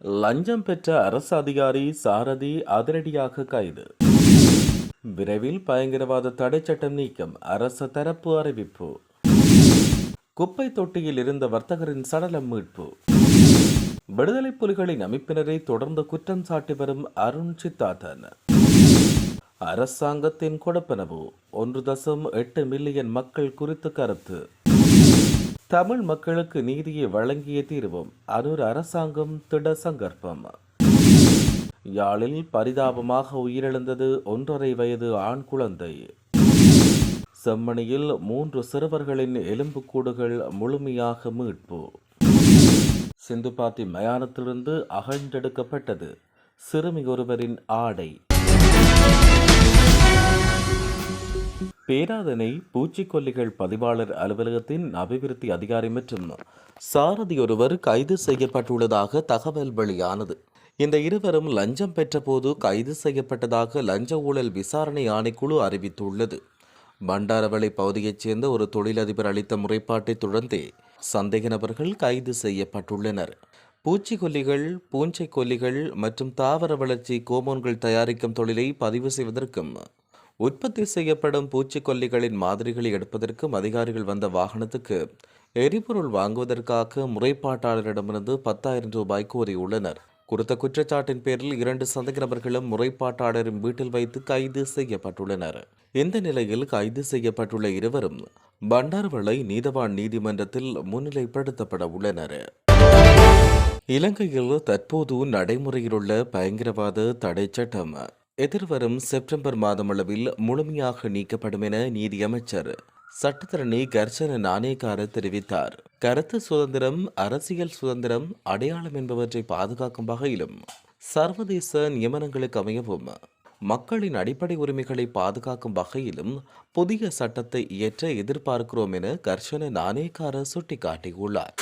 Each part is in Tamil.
லஞ்சம் பெற்ற அரசு அதிகாரி சாரதி அதிரடியாக கைது. விரைவில் பயங்கரவாத தடை சட்டம் நீக்கம் அரசு தரப்பு அறிவிப்பு. குப்பை தொட்டியில் இருந்த வர்த்தகரின் சடலம் மீட்பு. விடுதலை புலிகளின் அமைப்பினரை தொடர்ந்து குற்றம் சாட்டி வரும் அருண் சித்தார்த்தன். அரசாங்கத்தின் கொடுப்பனவு ஒன்று தசம் எட்டு மில்லியன் மக்கள் குறித்து கருத்து. தமிழ் மக்களுக்கு நீதியை வழங்கிய தீர்வும் அரூர் அரசாங்கம் திட சங்கற்பம். யாழில் பரிதாபமாக உயிரிழந்தது ஒன்றரை வயது ஆண் குழந்தை. செம்மணியில் மூன்று சிறுவர்களின் எலும்புக்கூடுகள் முழுமையாக மீட்பு. சிந்துபாத்தி மயானத்திலிருந்து அகழ்ந்தெடுக்கப்பட்டது. சிறுமி ஒருவரின் ஆடை. பேராதனை பூச்சிக்கொல்லிகள் பதிவாளர் அலுவலகத்தின் அபிவிருத்தி அதிகாரி மற்றும் சாரதி ஒருவர் கைது செய்யப்பட்டுள்ளதாக தகவல் வெளியானது. இந்த இருவரும் லஞ்சம் பெற்றபோது கைது செய்யப்பட்டதாக லஞ்ச ஊழல் விசாரணை ஆணைக்குழு அறிவித்துள்ளது. பண்டாரவளை பகுதியைச் சேர்ந்த ஒரு தொழிலதிபர் அளித்த முறைப்பாட்டை தொடர்ந்தே சந்தேக நபர்கள் கைது செய்யப்பட்டுள்ளனர். பூச்சிக்கொல்லிகள் பூஞ்சை கொல்லிகள் மற்றும் தாவர வளர்ச்சி கோமோன்கள் தயாரிக்கும் தொழிலை பதிவு செய்வதற்கும் உற்பத்தி செய்யப்படும் பூச்சிக்கொல்லிகளின் மாதிரிகளை எடுப்பதற்கும் அதிகாரிகள் வந்த வாகனத்துக்கு எரிபொருள் வாங்குவதற்காக முறைப்பாட்டாளரிடமிருந்து பத்தாயிரம் ரூபாய் கோரியுள்ளனர். குறித்த குற்றச்சாட்டின் பேரில் இரண்டு சந்தேக நபர்களும் முறைப்பாட்டாளரின் வீட்டில் வைத்து கைது செய்யப்பட்டுள்ளனர். இந்த நிலையில் கைது செய்யப்பட்டுள்ள இருவரும் பண்டார்வளை நீதவான் நீதிமன்றத்தில் முன்னிலைப்படுத்தப்பட உள்ளனர். இலங்கையில் தற்போது நடைமுறையிலுள்ள பயங்கரவாத தடை சட்டம் எதிர்வரும் செப்டம்பர் மாதமளவில் முழுமையாக நீக்கப்படும் என நீதியமைச்சர் சட்டத்தரணி கர்ஜன நாணயக்கார தெரிவித்தார். கருத்து சுதந்திரம் அரசியல் சுதந்திரம் அடையாளம் என்பவற்றை பாதுகாக்கும் வகையிலும் சர்வதேச நியமனங்களுக்கு அமையவும் மக்களின் அடிப்படை உரிமைகளை பாதுகாக்கும் வகையிலும் புதிய சட்டத்தை இயற்ற எதிர்பார்க்கிறோம் என கர்ஷன நாணயக்கார சுட்டிக்காட்டியுள்ளார்.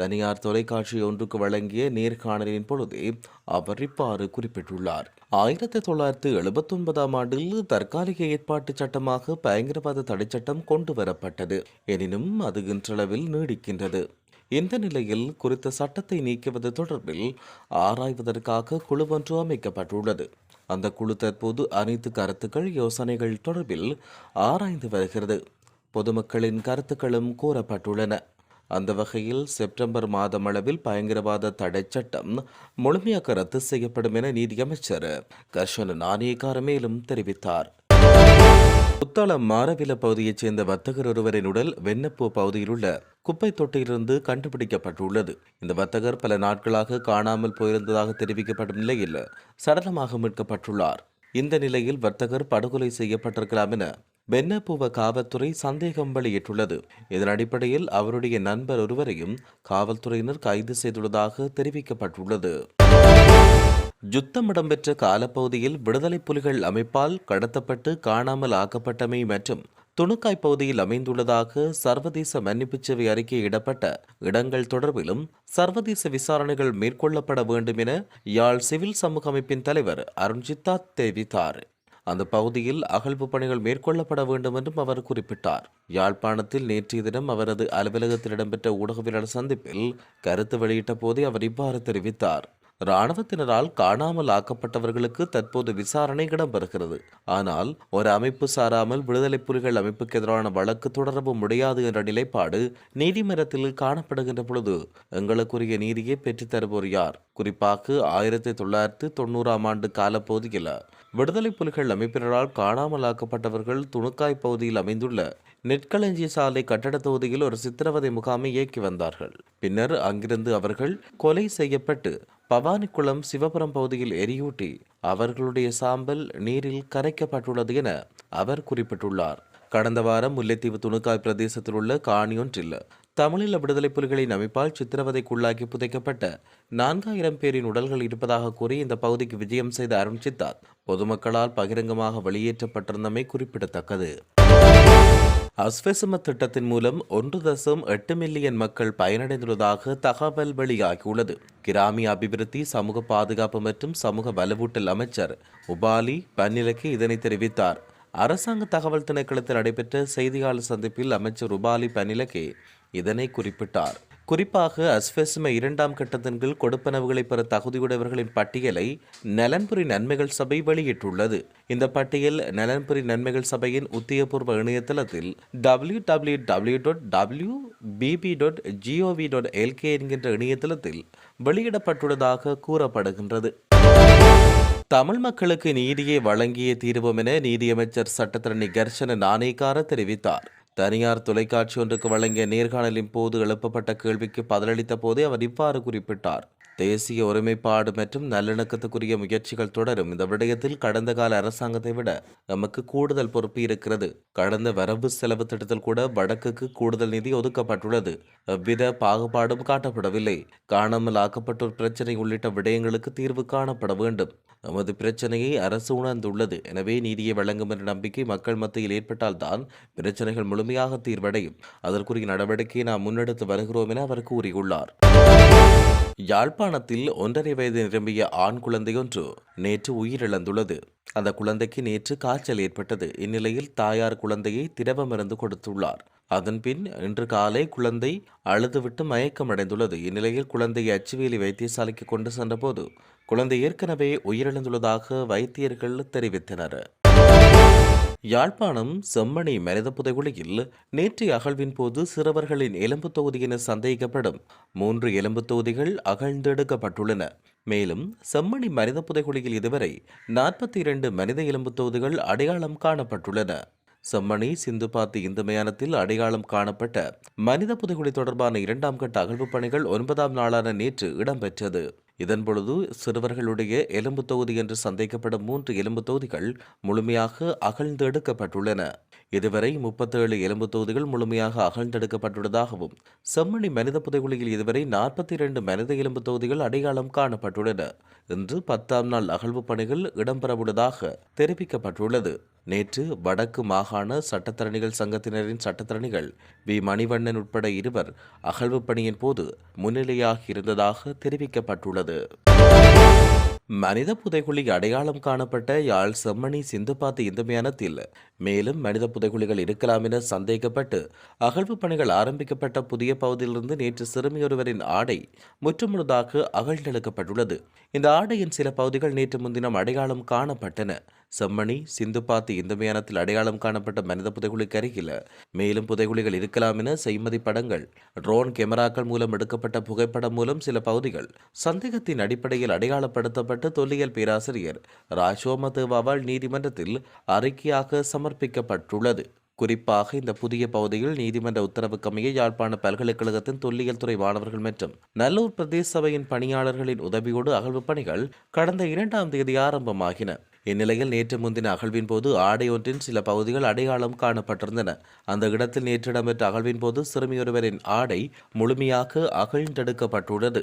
தனியார் தொலைக்காட்சி ஒன்றுக்கு வழங்கிய நேர்காணலின் பொழுதே அவர் இவ்வாறு குறிப்பிட்டுள்ளார். ஆயிரத்தி தொள்ளாயிரத்தி எழுபத்தி ஒன்பதாம் ஆண்டில் தற்காலிக ஏற்பாட்டு சட்டமாக பயங்கரவாத தடைச்சட்டம் கொண்டு வரப்பட்டது. எனினும் அது இன்றளவில் நீடிக்கின்றது. இந்த நிலையில் குறித்த சட்டத்தை நீக்குவது தொடர்பில் ஆராய்வதற்காக குழு ஒன்று அமைக்கப்பட்டுள்ளது. அந்த குழு தற்போது அனைத்து கருத்துக்கள் யோசனைகள் தொடர்பில் ஆராய்ந்து வருகிறது. பொதுமக்களின் கருத்துக்களும் கூறப்பட்டுள்ளன. அந்த வகையில் செப்டம்பர் மாதம் அளவில் பயங்கரவாத தடை சட்டம் முழுமையாக ரத்து செய்யப்படும் என நீதியமைச்சர் கர்ஷன் நாணயக்கார மேலும் தெரிவித்தார். புத்தளம் மாரவில பகுதியைச் சேர்ந்த வர்த்தகர் ஒருவரின் உடல் வெண்ணப்பூ பகுதியில் உள்ள குப்பை தொட்டியிலிருந்து கண்டுபிடிக்கப்பட்டுள்ளது. இந்த வர்த்தகர் பல நாட்களாக காணாமல் போயிருந்ததாக தெரிவிக்கப்படும் நிலையில் சடலமாக மீட்கப்பட்டுள்ளார். இந்த நிலையில் வர்த்தகர் படுகொலை செய்யப்பட்டிருக்கலாம் என வெண்ணப்பூவ காவல்துறை சந்தேகம் வெளியிட்டுள்ளது. இதன் அடிப்படையில் அவருடைய நண்பர் ஒருவரையும் காவல்துறையினர் கைது செய்துள்ளதாக தெரிவிக்கப்பட்டுள்ளது. யுத்தம் இடம்பெற்ற காலப்பகுதியில் விடுதலை புலிகள் அமைப்பால் கடத்தப்பட்டு காணாமல் ஆக்கப்பட்டமை மற்றும் துணுக்காய் பகுதியில் அமைந்துள்ளதாக சர்வதேச மன்னிப்புச் சேவை அறிக்கையிடப்பட்ட இடங்கள் தொடர்பிலும் சர்வதேச விசாரணைகள் மேற்கொள்ளப்பட வேண்டும் என யாழ் சிவில் சமூக அமைப்பின் தலைவர் அருண்ஜித்தா தெரிவித்தார். அந்த பகுதியில் அகழ்வு பணிகள் மேற்கொள்ளப்பட வேண்டும் என்றும் அவர் குறிப்பிட்டார். யாழ்ப்பாணத்தில் நேற்றைய தினம் அவரது அலுவலகத்தில் இடம்பெற்ற ஊடகவியலாளர் சந்திப்பில் கருத்து வெளியிட்ட போதே அவர் இவ்வாறு தெரிவித்தார். இராணுவத்தினரால் காணாமல் ஆக்கப்பட்டவர்களுக்கு தற்போது விசாரணை இடம்பெறுகிறது. ஆனால் ஒரு அமைப்பு சாராமல் விடுதலை புலிகள் அமைப்புக்கு எதிரான வழக்கு தொடரவும் முடியாது என்ற நிலைப்பாடு நீதிமன்றத்தில் காணப்படுகின்ற பொழுது எங்களுக்குரிய நீதியை பெற்றுத்தருவோர் யார்? குறிப்பாக ஆயிரத்தி தொள்ளாயிரத்தி தொண்ணூறாம் ஆண்டு காலப்பகுதியில் விடுதலை புலிகள் அமைப்பினரால் காணாமல் ஆக்கப்பட்டவர்கள் துணுக்காய் பகுதியில் அமைந்துள்ள நெற்களஞ்சிய சாலை கட்டட தொகுதியில் ஒரு சித்திரவதை முகாமை இயக்கி வந்தார்கள். பின்னர் அங்கிருந்து அவர்கள் கொலை செய்யப்பட்டு பவானிக்குளம் சிவபுரம் பகுதியில் எரியூட்டி அவர்களுடைய சாம்பல் நீரில் கரைக்கப்பட்டுள்ளது என அவர் குறிப்பிட்டுள்ளார். கடந்த வாரம் முல்லைத்தீவு துணுக்காய் பிரதேசத்தில் உள்ள காணியொன்றில் தமிழீழ விடுதலை புலிகளின் அமைப்பால் சித்திரவதைக்குள்ளாக்கி புதைக்கப்பட்ட நான்காயிரம் பேரின் உடல்கள் இருப்பதாக கூறி இந்த பகுதிக்கு விஜயம் செய்த அருண் சித்தார்த் பொதுமக்களால் பகிரங்கமாக வெளியேற்றப்பட்டிருந்தமை குறிப்பிடத்தக்கது. அஸ்வசம திட்டத்தின் மூலம் ஒன்று தசம் எட்டு மில்லியன் மக்கள் பயனடைந்துள்ளதாக தகவல் வெளியாகியுள்ளது. கிராமிய அபிவிருத்தி சமூக பாதுகாப்பு மற்றும் சமூக வலுவூட்டல் அமைச்சர் உபாலி பன்னிலக்கு இதனை தெரிவித்தார். அரசாங்க தகவல் திணைக்களத்தில் நடைபெற்ற செய்தியாளர் சந்திப்பில் அமைச்சர் உபாலி பன்னிலக்கே இதனை குறிப்பிட்டார். குறிப்பாக அஸ்வெசும இரண்டாம் கட்டத்தின் கீழ் கொடுப்பனவுகளை பெற தகுதியுடையவர்களின் பட்டியலை நலன்புரி நன்மைகள் சபை வெளியிட்டுள்ளது. இந்த பட்டியல் நலன்புரி நன்மைகள் சபையின் உத்தியபூர்வ இணையதளத்தில் W W W dot W PP dot GOV dot LK என்கின்ற இணையதளத்தில் வெளியிடப்பட்டுள்ளதாக கூறப்படுகின்றது. தமிழ் மக்களுக்கு நீதியை வழங்கிய தீர்வோம் என நீதியமைச்சர் சட்டத்தரணி கர்ஷன நாணேக்கார தெரிவித்தார். தனியார் தொலைக்காட்சி ஒன்றுக்கு வழங்கிய நேர்காணலின் போது எழுப்பப்பட்ட கேள்விக்கு பதிலளித்த போதே அவர் இவ்வாறு குறிப்பிட்டார். தேசிய ஒருமைப்பாடு மற்றும் நல்லிணக்கத்துக்குரிய முயற்சிகள் தொடரும் இந்த விடயத்தில் கடந்த கால அரசாங்கத்தை விட நமக்கு கூடுதல் பொறுப்பு இருக்கிறது. கடந்த வரவு செலவு திட்டத்தில் கூட வடக்குக்கு கூடுதல் நிதி ஒதுக்கப்பட்டுள்ளது. எவ்வித பாகுபாடும் காட்டப்படவில்லை. காணாமல் ஆக்கப்பட்டோர் பிரச்சினை உள்ளிட்ட விடயங்களுக்கு தீர்வு காணப்பட வேண்டும். நமது பிரச்சனையை அரசு உணர்ந்துள்ளது. எனவே நீதியை வழங்கும் என்ற நம்பிக்கை மக்கள் மத்தியில் ஏற்பட்டால்தான் பிரச்சனைகள் முழுமையாக தீர்வடையும். அதற்குரிய நடவடிக்கையை நாம் முன்னெடுத்து வருகிறோம் என அவர் கூறியுள்ளார். யாழ்ப்பாணத்தில் ஒன்றரை வயது நிரம்பிய ஆண் குழந்தையொன்று நேற்று உயிரிழந்துள்ளது. அந்த குழந்தைக்கு நேற்று காய்ச்சல் ஏற்பட்டது. இந்நிலையில் தாயார் குழந்தையை திரவ மருந்து கொடுத்துள்ளார். அதன்பின் இன்று காலை குழந்தை அழுதுவிட்டு மயக்கமடைந்துள்ளது. இந்நிலையில் குழந்தையை அச்சுவேலி வைத்தியசாலைக்கு கொண்டு சென்றபோது குழந்தை ஏற்கனவே உயிரிழந்துள்ளதாக வைத்தியர்கள் தெரிவித்தனர். யாழ்ப்பாணம் செம்மணி மனித புதைகுழியில் நேற்று அகழ்வின் போது சிறுவர்களின் எலும்பு தொகுதி என சந்தேகிக்கப்படும் மூன்று எலும்பு தொகுதிகள் அகழ்ந்தெடுக்கப்பட்டுள்ளன. மேலும் செம்மணி மனித புதைகுழியில் இதுவரை நாற்பத்தி இரண்டு மனித எலும்பு தொகுதிகள் அடையாளம் காணப்பட்டுள்ளன. செம்மணி சிந்துபாத்தி இந்து மயானத்தில் அடையாளம் காணப்பட்ட மனித புதைகுழி தொடர்பான இரண்டாம் கட்ட அகழ்வுப் பணிகள் ஒன்பதாம் நாளான நேற்று இடம்பெற்றது. இதன்பொழுது சிறுவர்களுடைய எலும்பு தொகுதி என்று சந்தேகப்படும் மூன்று எலும்பு தொகுதிகள் முழுமையாக அகழ்ந்தெடுக்கப்பட்டுள்ளன. இதுவரை முப்பத்தேழு எலும்பு தொகுதிகள் முழுமையாக அகழ்ந்தெடுக்கப்பட்டுள்ளதாகவும் செம்மணி மனித புதைகுழியில் இதுவரை நாற்பத்தி இரண்டு மனித எலும்பு தொகுதிகள் அடையாளம் காணப்பட்டுள்ளன. இன்று பத்தாம் நாள் அகழ்வு பணிகள் இடம்பெறவுள்ளதாக தெரிவிக்கப்பட்டுள்ளது. நேற்று வடக்கு மாகாண சட்டத்தரணிகள் சங்கத்தினரின் சட்டத்தரணிகள் வி. மணிவண்ணன் உட்பட இருவர் அகழ்வு பணியின் போது முன்னிலையாகி இருந்ததாக தெரிவிக்கப்பட்டுள்ளது. மனித புதைகுழி அடையாளம் காணப்பட்ட யாழ் செம்மணி சிந்துபாத்து இந்துமயானத்தில் மேலும் மனித புதைகுழிகள் இருக்கலாம் என சந்தேகப்பட்டு அகழ்வு பணிகள் ஆரம்பிக்கப்பட்ட புதிய பகுதியிலிருந்து நேற்று சிறுமியொருவரின் ஆடை முற்றுமுழுதாக அகழ்ந்தெடுக்கப்பட்டுள்ளது இந்த ஆடையின் சில பகுதிகள் நேற்று முன்தினம் அடையாளம் காணப்பட்டன. செம்மணி சிந்துபாத்தி இந்த மயானத்தில் அடையாளம் காணப்பட்ட மனித புதைகுழிக்கு அருகில். மேலும் புதைகுழிகள் இருக்கலாம் என செய்மதி படங்கள் ட்ரோன் கேமராக்கள் மூலம் எடுக்கப்பட்ட புகைப்படம் மூலம் சில பகுதிகள் சந்தேகத்தின் அடிப்படையில் அடையாளப்படுத்தப்பட்டு தொல்லியல் பேராசிரியர் ராஜோமதேவாவால் நீதிமன்றத்தில் அறிக்கையாக சமர்ப்பிக்கப்பட்டுள்ளது. குறிப்பாக இந்த புதிய பகுதியில் நீதிமன்ற உத்தரவுக்கமைய யாழ்ப்பாண பல்கலைக்கழகத்தின் தொல்லியல் துறை மாணவர்கள் மற்றும் நல்லூர் பிரதேச சபையின் பணியாளர்களின் உதவியோடு அகழ்வு பணிகள் கடந்த இரண்டாம் தேதி ஆரம்பமாகின. இந்நிலையில் நேற்று முன்தின அகழ்வின் போது ஆடை ஒன்றின் சில பகுதிகள் அடையாளம் காணப்பட்டிருந்தன. அந்த இடத்தில் நேற்று இடம்பெற்ற அகழ்வின் போது சிறுமியொருவரின் ஆடை முழுமையாக அகழ்ந்தெடுக்கப்பட்டுள்ளது.